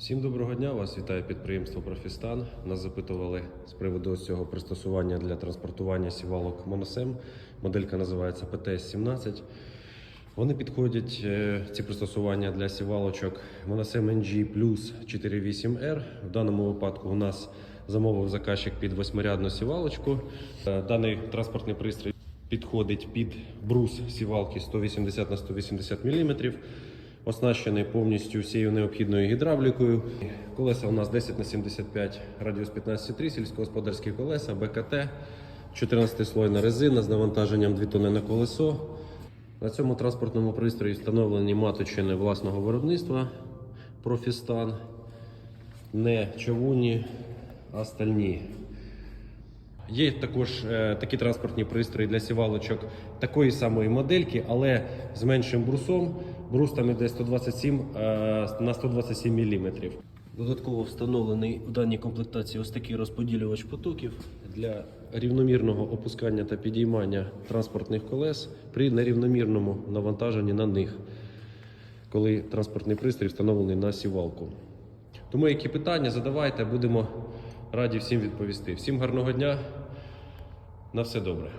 Всім доброго дня! Вас вітає підприємство Профістан. Нас запитували з приводу цього пристосування для транспортування сівалок Моносем. Моделька називається ПТС-17. Вони підходять, е, ці пристосування для сівалочок Monocem NG Plus 48R. В даному випадку у нас замовив заказчик під восьмирядну сівалочку. Е, Даний транспортний пристрій підходить під брус сівалки 180 на 180 мм. Оснащений повністю всією необхідною гідравлікою. Колеса у нас 10 на 75, радіус 15,3, сільськогосподарські колеса, БКТ, 14-слойна резина з навантаженням 2 тонни на колесо. На цьому транспортному пристрої встановлені маточини власного виробництва Профістан, не чавунні, а стальні. Є також е, такі транспортні пристрої для сівалочок такої самої модельки, але з меншим брусом. Брус там іде 127 е, на 127 мм. Додатково встановлений у даній комплектації ось такий розподілювач потоків для рівномірного опускання та підіймання транспортних колес при нерівномірному навантаженні на них, коли транспортний пристрій встановлений на сівалку. Тому які питання задавайте, будемо раді всім відповісти. Всім гарного дня, на все добре.